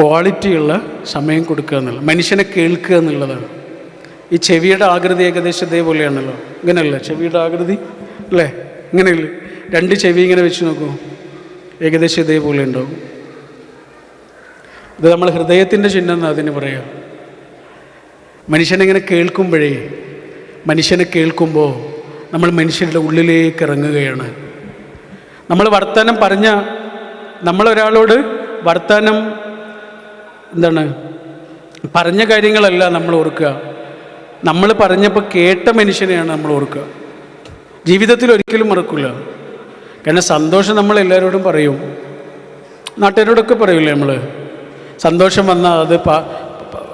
ക്വാളിറ്റിയുള്ള സമയം കൊടുക്കുക എന്നുള്ളത് മനുഷ്യനെ കേൾക്കുക എന്നുള്ളതാണ്. ഈ ചെവിയുടെ ആകൃതി ഏകദേശം ഇതേപോലെയാണല്ലോ. ഇങ്ങനെയല്ല? ചെവിയുടെ ആകൃതി അല്ലേ? ഇങ്ങനെയല്ലേ? രണ്ട് ചെവി ഇങ്ങനെ വെച്ച് നോക്കൂ. ഏകദേശം ഇതേപോലെ ഉണ്ടാവും. ഇത് നമ്മൾ ഹൃദയത്തിന്റെ ചിഹ്നം എന്ന് അതിന് പറയാം. മനുഷ്യനെങ്ങനെ കേൾക്കുമ്പോഴേ മനുഷ്യനെ കേൾക്കുമ്പോൾ നമ്മൾ മനുഷ്യരുടെ ഉള്ളിലേക്ക് ഇറങ്ങുകയാണ്. നമ്മൾ വർത്തമാനം പറഞ്ഞ നമ്മളൊരാളോട് വർത്തമാനം എന്താണ്? പറഞ്ഞ കാര്യങ്ങളല്ല നമ്മൾ ഓർക്കുക. നമ്മൾ പറഞ്ഞപ്പോൾ കേട്ട മനുഷ്യനെയാണ് നമ്മൾ ഓർക്കുക. ജീവിതത്തിൽ ഒരിക്കലും മറക്കില്ല കാരണം സന്തോഷം നമ്മൾ എല്ലാവരോടും പറയും. നാട്ടുകാരോടൊക്കെ പറയില്ലേ നമ്മൾ? സന്തോഷം വന്നാൽ അത്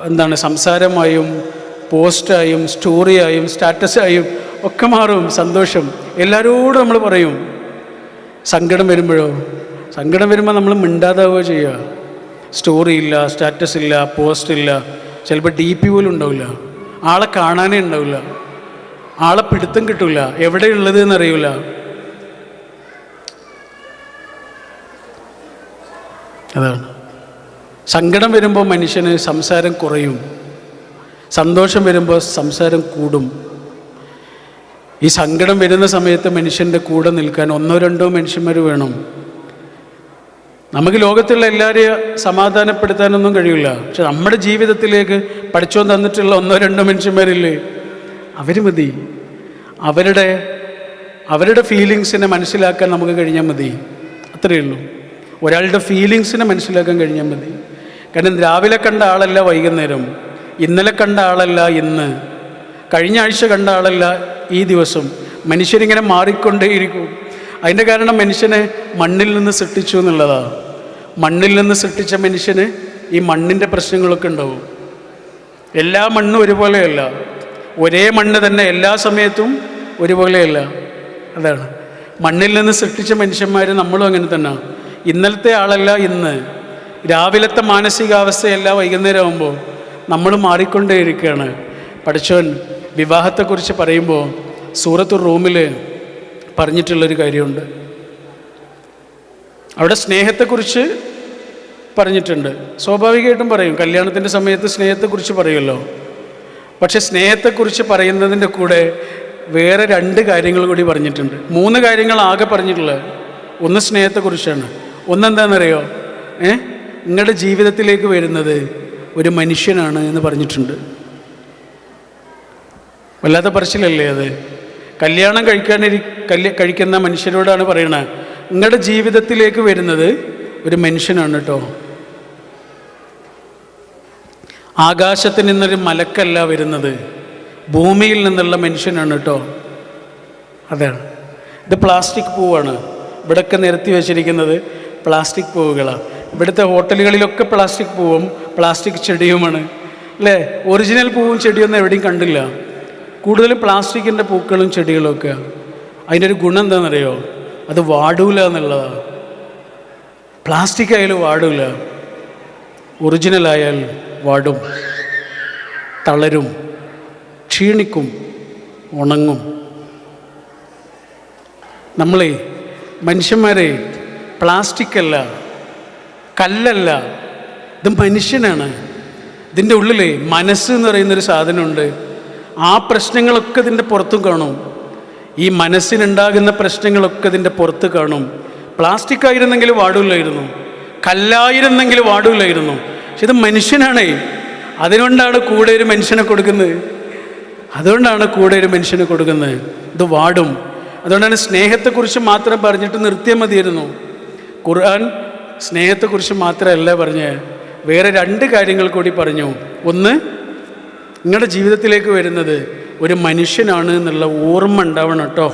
എന്താണ് സംസാരമായും പോസ്റ്റായും സ്റ്റോറിയായും സ്റ്റാറ്റസായും ഒക്കെ മാറും. സന്തോഷം എല്ലാവരോടും നമ്മൾ പറയും. സങ്കടം വരുമ്പോഴോ? സങ്കടം വരുമ്പോൾ നമ്മൾ മിണ്ടാതാവുകയോ ചെയ്യുക? സ്റ്റോറി ഇല്ല സ്റ്റാറ്റസ് ഇല്ല പോസ്റ്റ് ഇല്ല. ചിലപ്പോൾ ഡി പി പോലും ഉണ്ടാവില്ല. ആളെ കാണാനേ ഉണ്ടാവില്ല. ആളെ പിടുത്തം കിട്ടില്ല എവിടെയുള്ളത് എന്നറിയില്ല അതാണ്. സങ്കടം വരുമ്പോൾ മനുഷ്യന് സംസാരം കുറയും. സന്തോഷം വരുമ്പോൾ സംസാരം കൂടും. ഈ സങ്കടം വരുന്ന സമയത്ത് മനുഷ്യന്റെ കൂടെ നിൽക്കാൻ ഒന്നോ രണ്ടോ മനുഷ്യന്മാർ വേണം. നമുക്ക് ലോകത്തുള്ള എല്ലാവരെയും സമാധാനപ്പെടുത്താനൊന്നും കഴിയില്ല. പക്ഷെ നമ്മുടെ ജീവിതത്തിലേക്ക് പഠിച്ചു തന്നിട്ടുള്ള ഒന്നോ രണ്ടോ മനുഷ്യന്മാരില്ലേ? അവർ മതി. അവരുടെ അവരുടെ ഫീലിങ്സിനെ മനസ്സിലാക്കാൻ നമുക്ക് കഴിഞ്ഞാൽ മതി. അത്രയേ ഉള്ളൂ. ഒരാളുടെ ഫീലിങ്സിനെ മനസ്സിലാക്കാൻ കഴിഞ്ഞാൽ മതി. കാരണം രാവിലെ കണ്ട ആളല്ല വൈകുന്നേരം. ഇന്നലെ കണ്ട ആളല്ല ഇന്ന്. കഴിഞ്ഞ ആഴ്ച കണ്ട ആളല്ല ഈ ദിവസം. മനുഷ്യരിങ്ങനെ മാറിക്കൊണ്ടേയിരിക്കും. അതിന്റെ കാരണം മനുഷ്യനെ മണ്ണിൽ നിന്ന് സൃഷ്ടിച്ചു എന്നുള്ളതാണ് മണ്ണിൽ നിന്ന് സൃഷ്ടിച്ച മനുഷ്യന് ഈ മണ്ണിന്റെ പ്രശ്നങ്ങളൊക്കെ ഉണ്ടാവും. എല്ലാ മണ്ണും ഒരുപോലെയല്ല. ഒരേ മണ്ണ് തന്നെ എല്ലാ സമയത്തും ഒരുപോലെയല്ല. അതാണ്. മണ്ണിൽ നിന്ന് സൃഷ്ടിച്ച മനുഷ്യന്മാർ നമ്മളും അങ്ങനെ തന്നെ. ഇന്നലത്തെ ആളല്ല ഇന്ന്. രാവിലത്തെ മാനസികാവസ്ഥയല്ല വൈകുന്നേരം ആകുമ്പോൾ നമ്മൾ മാറിക്കൊണ്ടേയിരിക്കുകയാണ് പഠിച്ചവൻ വിവാഹത്തെക്കുറിച്ച് പറയുമ്പോൾ സൂറത്ത് റൂമിൽ പറഞ്ഞിട്ടുള്ളൊരു കാര്യമുണ്ട്. അവിടെ സ്നേഹത്തെക്കുറിച്ച് പറഞ്ഞിട്ടുണ്ട്. സ്വാഭാവികമായിട്ടും പറയും കല്യാണത്തിന്റെ സമയത്ത് സ്നേഹത്തെക്കുറിച്ച് പറയുമല്ലോ. പക്ഷെ സ്നേഹത്തെക്കുറിച്ച് പറയുന്നതിന്റെ കൂടെ വേറെ രണ്ട് കാര്യങ്ങൾ കൂടി പറഞ്ഞിട്ടുണ്ട്. മൂന്ന് കാര്യങ്ങൾ ആകെ പറഞ്ഞിട്ടുള്ളത് ഒന്ന് സ്നേഹത്തെക്കുറിച്ചാണ്. ഒന്നെന്താണെന്നറിയോ? ഏ? നിങ്ങളുടെ ജീവിതത്തിലേക്ക് വരുന്നത് ഒരു മനുഷ്യനാണ് എന്ന് പറഞ്ഞിട്ടുണ്ട്. വല്ലാത്ത പറച്ചിലല്ലേ അത്? കല്യാണം കഴിക്കാനിരി കല്യ കഴിക്കുന്ന മനുഷ്യരോടാണ് പറയണത് നിങ്ങളുടെ ജീവിതത്തിലേക്ക് വരുന്നത് ഒരു മനുഷ്യനാണ് കേട്ടോ. ആകാശത്ത് നിന്നൊരു മലക്കല്ല വരുന്നത്. ഭൂമിയിൽ നിന്നുള്ള മനുഷ്യനാണ് കേട്ടോ. അതാണ്. ഇത് പ്ലാസ്റ്റിക് പൂവാണ്. ഇവിടൊക്കെ നിരത്തി വെച്ചിരിക്കുന്നത് പ്ലാസ്റ്റിക് പൂവുകളാണ് ഇവിടുത്തെ ഹോട്ടലുകളിലൊക്കെ പ്ലാസ്റ്റിക് പൂവും പ്ലാസ്റ്റിക് ചെടിയുമാണ്. അല്ലേ? ഒറിജിനൽ പൂവും ചെടിയൊന്നും എവിടെയും കണ്ടില്ല. കൂടുതലും പ്ലാസ്റ്റിക്കിന്റെ പൂക്കളും ചെടികളും ഒക്കെ. അതിന്റെ ഒരു ഗുണം എന്താണെന്നറിയോ? അത് വാടൂല എന്നുള്ളതാണ് പ്ലാസ്റ്റിക് ആയാലും വാടൂല. ഒറിജിനൽ ആയാൽ വാടും തളരും ക്ഷീണിക്കും ഉണങ്ങും. നമ്മളെ മനുഷ്യന്മാരെ പ്ലാസ്റ്റിക് അല്ല കല്ലല്ല ഇത് മനുഷ്യനാണ്. ഇതിന്റെ ഉള്ളിലെ മനസ്സ് എന്ന് പറയുന്നൊരു സാധനമുണ്ട്. ആ പ്രശ്നങ്ങളൊക്കെ ഇതിന്റെ പുറത്തും കാണും. ഈ മനസ്സിനുണ്ടാകുന്ന പ്രശ്നങ്ങളൊക്കെ ഇതിന്റെ പുറത്ത് കാണും. പ്ലാസ്റ്റിക് ആയിരുന്നെങ്കിൽ വാടില്ലായിരുന്നു. കല്ലായിരുന്നെങ്കിൽ വാടില്ലായിരുന്നു. പക്ഷെ ഇത് മനുഷ്യനാണേ. അതുകൊണ്ടാണ് കൂടെ ഒരു മനുഷ്യനെ കൊടുക്കുന്നത്. അതുകൊണ്ടാണ് കൂടെ ഒരു മനുഷ്യനെ കൊടുക്കുന്നത്. ഇത് വാടും. അതുകൊണ്ടാണ് സ്നേഹത്തെക്കുറിച്ച് മാത്രം പറഞ്ഞിട്ട് നിർത്തിയാൽ മതിയായിരുന്നു. ഖുർആൻ സ്നേഹത്തെക്കുറിച്ച് മാത്രമല്ല പറഞ്ഞ് വേറെ രണ്ട് കാര്യങ്ങൾ കൂടി പറഞ്ഞു. ഒന്ന് നിങ്ങളുടെ ജീവിതത്തിലേക്ക് വരുന്നത് ഒരു മനുഷ്യനാണ് എന്നുള്ള ഓർമ്മ ഉണ്ടാവണം കേട്ടോ.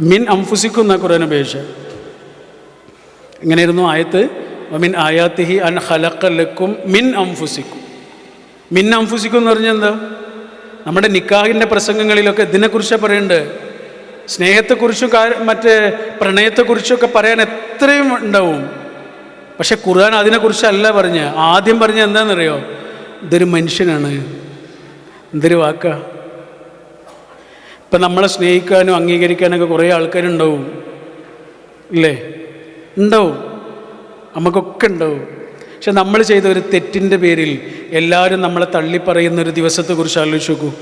മിൻ അംഫുസിക്കും എന്ന ഖുർആൻ ഉപയോഗിച്ച് എങ്ങനെയായിരുന്നു ആയത്ത് മിൻ ആയാത്തിഹി അൻ ഹലക്കലക്കും മിൻ അംഫുസിക്കും മിൻ അംഫുസിക്കും എന്ന് പറഞ്ഞാൽ എന്താ? നമ്മുടെ നിക്കാഹിന്റെ പ്രസംഗങ്ങളിലൊക്കെ ഇതിനെക്കുറിച്ചാണ് പറയുന്നുണ്ട് സ്നേഹത്തെക്കുറിച്ചും മറ്റേ പ്രണയത്തെക്കുറിച്ചൊക്കെ പറയാൻ എത്രയും ഉണ്ടാവും. പക്ഷെ ഖുർആൻ അതിനെക്കുറിച്ചല്ല പറഞ്ഞ്. ആദ്യം പറഞ്ഞ എന്താണെന്നറിയോ? ഇതൊരു മനുഷ്യനാണ്. എന്തൊരു വാക്ക. ഇപ്പം നമ്മളെ സ്നേഹിക്കാനും അംഗീകരിക്കാനൊക്കെ കുറേ ആൾക്കാരുണ്ടാവും. ഇല്ലേ? ഉണ്ടാവും. നമുക്കൊക്കെ ഉണ്ടാവും. പക്ഷെ നമ്മൾ ചെയ്ത ഒരു തെറ്റിന്റെ പേരിൽ എല്ലാവരും നമ്മളെ തള്ളിപ്പറയുന്ന ഒരു ദിവസത്തെക്കുറിച്ച് ആലോചിച്ച് നോക്കൂ.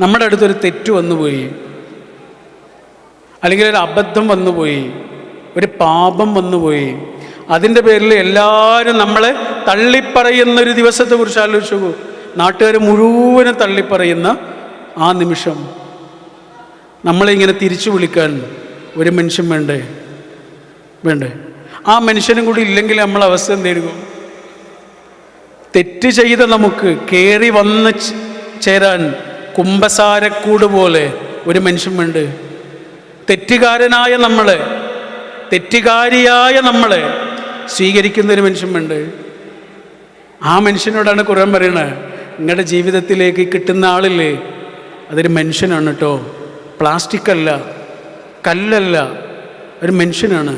നമ്മുടെ അടുത്തൊരു തെറ്റ് വന്നുപോയി. അല്ലെങ്കിൽ ഒരു അബദ്ധം വന്നുപോയി. ഒരു പാപം വന്നുപോയി. അതിന്റെ പേരിൽ എല്ലാവരും നമ്മളെ തള്ളിപ്പറയുന്ന ഒരു ദിവസത്തെക്കുറിച്ച് ആലോചിച്ച് നോക്കൂ. നാട്ടുകാർ മുഴുവനും തള്ളിപ്പറയുന്ന ആ നിമിഷം. നമ്മളിങ്ങനെ തിരിച്ചു വിളിക്കാൻ ഒരു മനുഷ്യൻ വേണ്ടേ? വേണ്ടേ? ആ മനുഷ്യനും കൂടി ഇല്ലെങ്കിൽ നമ്മൾ അവസ്ഥ എന്തായിരിക്കും? തെറ്റ് ചെയ്ത നമുക്ക് കയറി വന്ന് ചേരാൻ കുംഭസാരക്കൂട് പോലെ ഒരു മനുഷ്യൻ വേണ്ട? തെറ്റുകാരനായ നമ്മളെ തെറ്റുകാരിയായ നമ്മളെ സ്വീകരിക്കുന്ന ഒരു മനുഷ്യൻ വേണ്ട? ആ മനുഷ്യനോടാണ് ഖുർആൻ പറയണത് നിങ്ങളുടെ ജീവിതത്തിലേക്ക് കിട്ടുന്ന ആളില്ലേ? അതൊരു മനുഷ്യനാണ് കേട്ടോ. പ്ലാസ്റ്റിക് അല്ല കല്ലല്ല ഒരു മനുഷ്യനാണ്.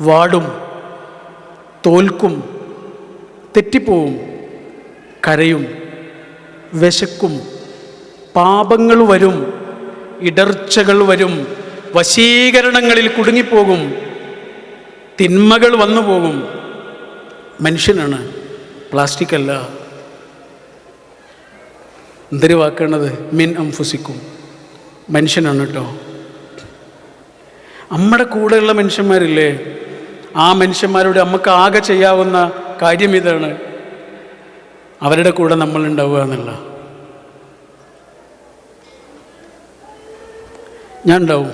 വാടും തോൽക്കും തെറ്റിപ്പോവും കരയും വിശക്കും പാപങ്ങൾ വരും ഇടർച്ചകൾ വരും വശീകരണങ്ങളിൽ കുടുങ്ങിപ്പോകും തിന്മകൾ വന്നു പോകും മനുഷ്യനാണ് പ്ലാസ്റ്റിക് അല്ല എന്തൊരു വാക്കാണത് മിൻ അംഫുസിക്കും. മനുഷ്യനാണ് കേട്ടോ. നമ്മുടെ കൂടെയുള്ള മനുഷ്യന്മാരില്ലേ? ആ മനുഷ്യന്മാരുടെ നമുക്ക് ആകെ ചെയ്യാവുന്ന കാര്യം ഇതാണ്. അവരുടെ കൂടെ നമ്മൾ ഉണ്ടാവുക എന്നുള്ള. ഞാൻ ഉണ്ടാവും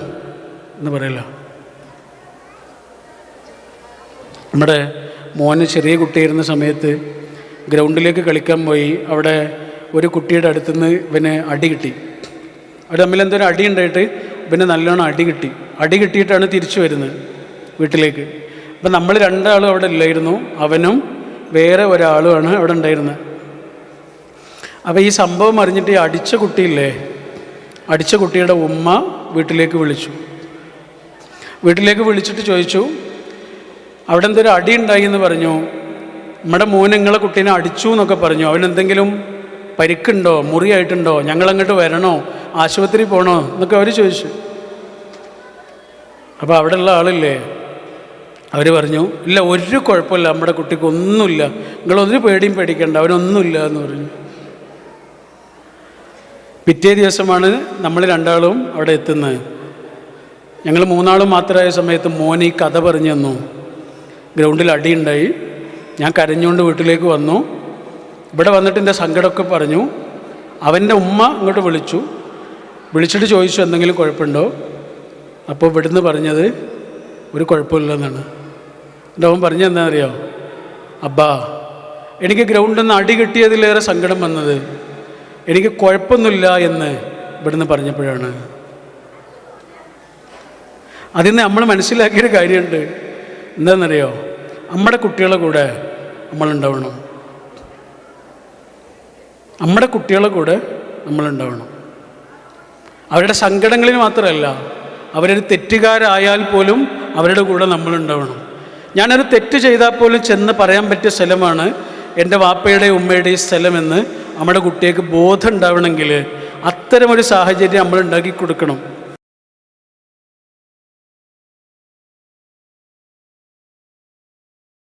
എന്ന് പറയല നമ്മുടെ മോന് ചെറിയ കുട്ടിയായിരുന്ന സമയത്ത് ഗ്രൗണ്ടിലേക്ക് കളിക്കാൻ പോയി. അവിടെ ഒരു കുട്ടിയുടെ അടുത്തുനിന്ന് ഇവന് അടി കിട്ടി. അവർ തമ്മിൽ ഒരു അടി ഉണ്ടായിട്ട് ഇവന് നല്ലോണം അടി കിട്ടി. അടി കിട്ടിയിട്ടാണ് തിരിച്ചു വരുന്നത് വീട്ടിലേക്ക്. അപ്പം നമ്മൾ രണ്ടാളും അവിടെ ഇല്ലായിരുന്നു. അവനും വേറെ ഒരാളുമാണ് അവിടെ ഉണ്ടായിരുന്നത്. അപ്പോൾ ഈ സംഭവം അറിഞ്ഞിട്ട് ഈ അടിച്ച കുട്ടിയില്ലേ അടിച്ച കുട്ടിയുടെ ഉമ്മ വീട്ടിലേക്ക് വിളിച്ചു. വീട്ടിലേക്ക് വിളിച്ചിട്ട് ചോദിച്ചു അവിടെ എന്തൊരു അടി ഉണ്ടായി എന്ന് പറഞ്ഞു. നമ്മുടെ മോൻ നിങ്ങളെ കുട്ടീനെ അടിച്ചു എന്നൊക്കെ പറഞ്ഞു. അവനെന്തെങ്കിലും പരിക്കുണ്ടോ? മുറിയായിട്ടുണ്ടോ? ഞങ്ങളങ്ങോട്ട് വരണോ? ആശുപത്രി പോകണോ എന്നൊക്കെ അവർ ചോദിച്ചു. അപ്പോൾ അവിടെയുള്ള ആളില്ലേ അവർ പറഞ്ഞു ഇല്ല ഒരു കുഴപ്പമില്ല നമ്മുടെ കുട്ടിക്ക് ഒന്നുമില്ല. നിങ്ങളൊരു പേടിയും പേടിക്കേണ്ട അവനൊന്നുമില്ല എന്ന് പറഞ്ഞു. പിറ്റേ ദിവസമാണ് നമ്മൾ രണ്ടാളും അവിടെ എത്തുന്നത്. ഞങ്ങൾ മൂന്നാളും മാത്രമായ സമയത്ത് ഈ കഥ പറഞ്ഞു തന്നു. ഗ്രൗണ്ടിൽ അടിയുണ്ടായി. ഞാൻ കരഞ്ഞുകൊണ്ട് വീട്ടിലേക്ക് വന്നു. ഇവിടെ വന്നിട്ട് എന്റെ സങ്കടമൊക്കെ പറഞ്ഞു. അവന്റെ ഉമ്മ ഇങ്ങോട്ട് വിളിച്ചു. വിളിച്ചിട്ട് ചോദിച്ചു എന്തെങ്കിലും കുഴപ്പമുണ്ടോ? അപ്പോൾ ഇവിടുന്ന് പറഞ്ഞത് ഒരു കുഴപ്പമില്ലെന്നാണ്. എന്റെ അവൻ പറഞ്ഞു എന്താ അറിയോ അബ്ബാ എനിക്ക് ഗ്രൗണ്ടിൽ നിന്ന് അടി കിട്ടിയതിലേറെ സങ്കടം വന്നത് എനിക്ക് കുഴപ്പമൊന്നുമില്ല എന്ന് ഇവിടുന്ന് പറഞ്ഞപ്പോഴാണ്. അതിൽ നിന്ന് നമ്മൾ മനസ്സിലാക്കിയൊരു കാര്യമുണ്ട്. എന്താണെന്നറിയോ? നമ്മുടെ കുട്ടികളെ കൂടെ നമ്മളുണ്ടാവണം നമ്മുടെ കുട്ടികളെ കൂടെ നമ്മളുണ്ടാവണം അവരുടെ സങ്കടങ്ങളിൽ മാത്രമല്ല അവരൊരു തെറ്റുകാരായാൽ പോലും അവരുടെ കൂടെ നമ്മളുണ്ടാവണം. ഞാനൊരു തെറ്റ് ചെയ്താൽ പോലും ചെന്ന് പറയാൻ പറ്റിയ സ്ഥലമാണ് എന്റെ വാപ്പയുടെ ഉമ്മയുടെ ഈ സ്ഥലമെന്ന് നമ്മുടെ കുട്ടികൾക്ക് ബോധം ഉണ്ടാവണമെങ്കിൽ അത്തരമൊരു സാഹചര്യം നമ്മൾ ഉണ്ടാക്കി കൊടുക്കണം.